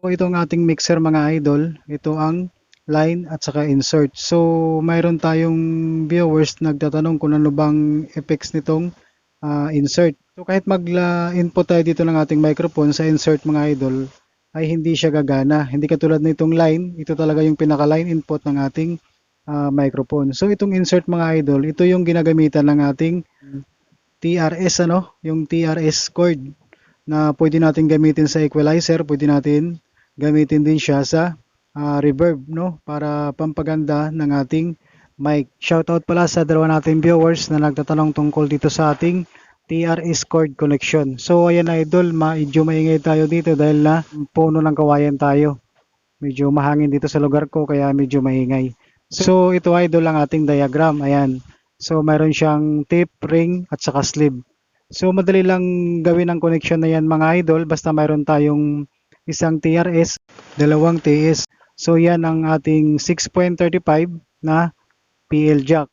So itong ating mixer mga idol, ito ang line at saka insert. So mayroon tayong viewers nagtatanong kung ano bang effects nitong ah, insert. So kahit mag-input tayo dito ng ating microphone sa insert mga idol, ay hindi siya gagana. Hindi katulad nitong line, ito talaga yung pinaka-line input ng ating ah, microphone. So itong insert mga idol, ito yung ginagamitan ng ating TRS ano, yung TRS cord na pwede natin gamitin sa equalizer, pwede natin gamitin din siya sa ah, reverb no para pampaganda ng ating mic. Shoutout pala sa dalawa nating viewers na nagtatanong tungkol dito sa ating TRS cord connection. So ayan idol, medyo maingay tayo dito dahil na puno ng kawayan tayo. Medyo mahangin dito sa lugar ko kaya medyo maingay. So ito idol ang ating diagram. Ayan. So mayroon siyang tip, ring at saka sleeve. So madali lang gawin ang connection na yan mga idol basta mayroon tayong isang TRS, dalawang TS. So yan ang ating 6.35 na PL jack.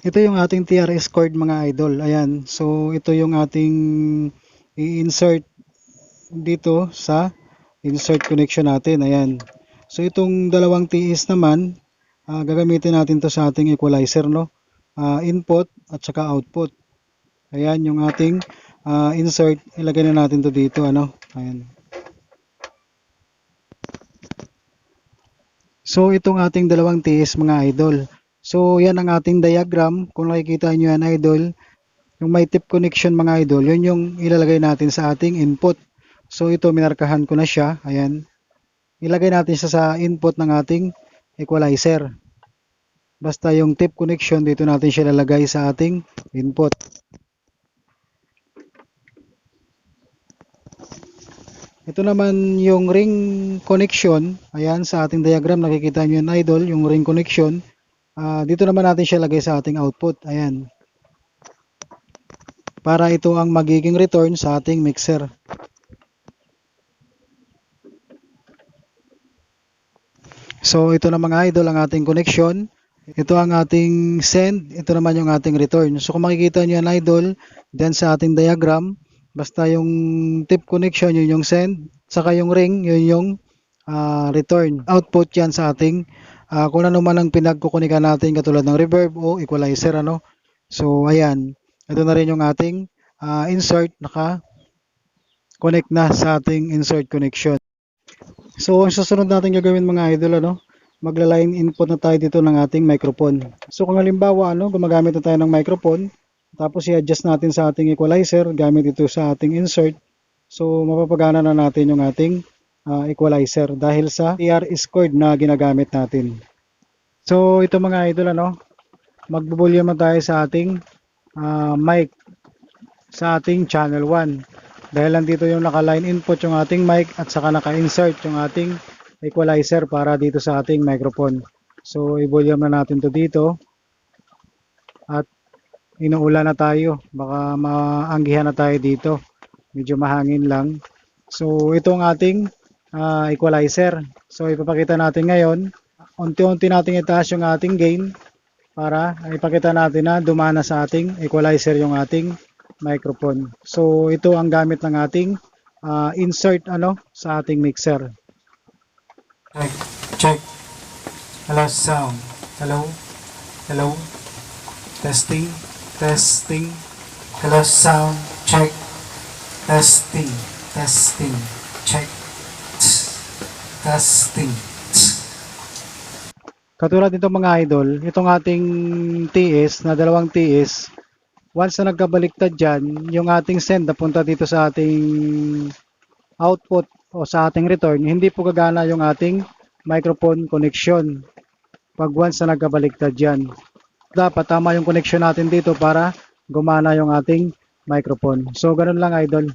Ito yung ating TRS cord mga idol. Ayan. So ito yung ating i-insert dito sa insert connection natin. Ayan. So itong dalawang TS naman, ah, gagamitin natin to sa ating equalizer no. Ah, input at saka output. Ayan yung ating ah, insert. Ilagay na natin to dito ano. Ayan. So itong ating dalawang TS mga idol. So yan ang ating diagram. Kung nakikita nyo yan idol, yung may tip connection mga idol, yun yung ilalagay natin sa ating input. So ito minarkahan ko na siya. Ayan. Ilagay natin siya sa input ng ating equalizer. Basta yung tip connection dito natin siya lalagay sa ating input. Ito naman yung ring connection. Ayan, sa ating diagram nakikita nyo yan idol, yung ring connection. Ah, dito naman natin siya lagay sa ating output. Ayan. Para ito ang magiging return sa ating mixer. So ito na mga idol ang ating connection. Ito ang ating send, ito naman yung ating return. So kung makikita nyo yan idol, then sa ating diagram, basta yung tip connection, yun yung send, saka yung ring, yun yung ah, return. Output yan sa ating, ah, kung ano man ang pinagkukunikan natin katulad ng reverb o equalizer. ano So ayan, ito na rin yung ating ah, insert, naka connect na sa ating insert connection. So, ang susunod natin gagawin mga idol, ano, magla-line input na tayo dito ng ating microphone. So, kung halimbawa, ano, gumagamit na tayo ng microphone, tapos i-adjust natin sa ating equalizer, gamit ito sa ating insert, so, mapapagana na natin yung ating ah, equalizer dahil sa TRS cord na ginagamit natin. So, ito mga idol, ano, magbo-volume tayo sa ating ah, mic sa ating channel 1. Dahil nandito yung naka-line input yung ating mic at saka naka-insert yung ating equalizer para dito sa ating microphone. So, i-volume na natin to dito. At inuulan na tayo. Baka maanggihan na tayo dito. Medyo mahangin lang. So, ito ang ating ah, equalizer. So, ipapakita natin ngayon. Unti-unti natin itaas yung ating gain para ipakita natin na dumana sa ating equalizer yung ating microphone. So ito ang gamit ng ating ah, insert ano sa ating mixer. Check, check. Hello, sound. Hello, hello. Testing, testing. Hello, sound. Check. Testing, testing. Check. Testing. Katulad nito mga idol, itong ating TS na dalawang TS, once na nagkabaliktad dyan, yung ating send napunta dito sa ating output o sa ating return, hindi po gagana yung ating microphone connection pag once na nagkabaliktad dyan. Dapat tama yung connection natin dito para gumana yung ating microphone. So, ganun lang idol.